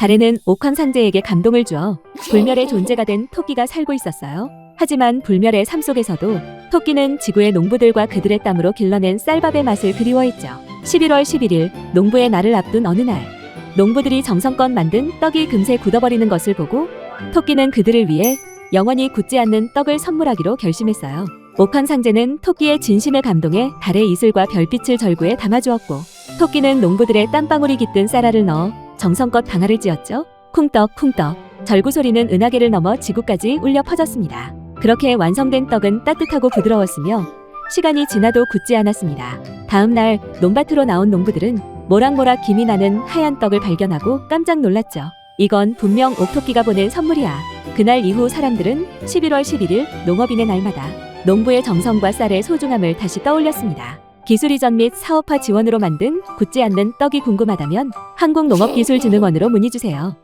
달에는 옥황 상제에게 감동을 주어 불멸의 존재가 된 토끼가 살고 있었어요. 하지만 불멸의 삶 속에서도 토끼는 지구의 농부들과 그들의 땀으로 길러낸 쌀밥의 맛을 그리워했죠. 11월 11일 농부의 날을 앞둔 어느 날 농부들이 정성껏 만든 떡이 금세 굳어버리는 것을 보고 토끼는 그들을 위해 영원히 굳지 않는 떡을 선물하기로 결심했어요. 옥황상제는 토끼의 진심에 감동해 달의 이슬과 별빛을 절구에 담아주었고 토끼는 농부들의 땀방울이 깃든 쌀알을 넣어 정성껏 방아를 찧었죠. 쿵떡 쿵떡 절구 소리는 은하계를 넘어 지구까지 울려 퍼졌습니다. 그렇게 완성된 떡은 따뜻하고 부드러웠으며 시간이 지나도 굳지 않았습니다. 다음 날 논밭으로 나온 농부들은 모락모락 김이 나는 하얀 떡을 발견하고 깜짝 놀랐죠. 이건 분명 옥토끼가 보낸 선물이야. 그날 이후 사람들은 11월 11일 농업인의 날마다 농부의 정성과 쌀의 소중함을 다시 떠올렸습니다. 기술 이전 및 사업화 지원으로 만든 굳지 않는 떡이 궁금하다면 한국농업기술진흥원으로 문의 주세요.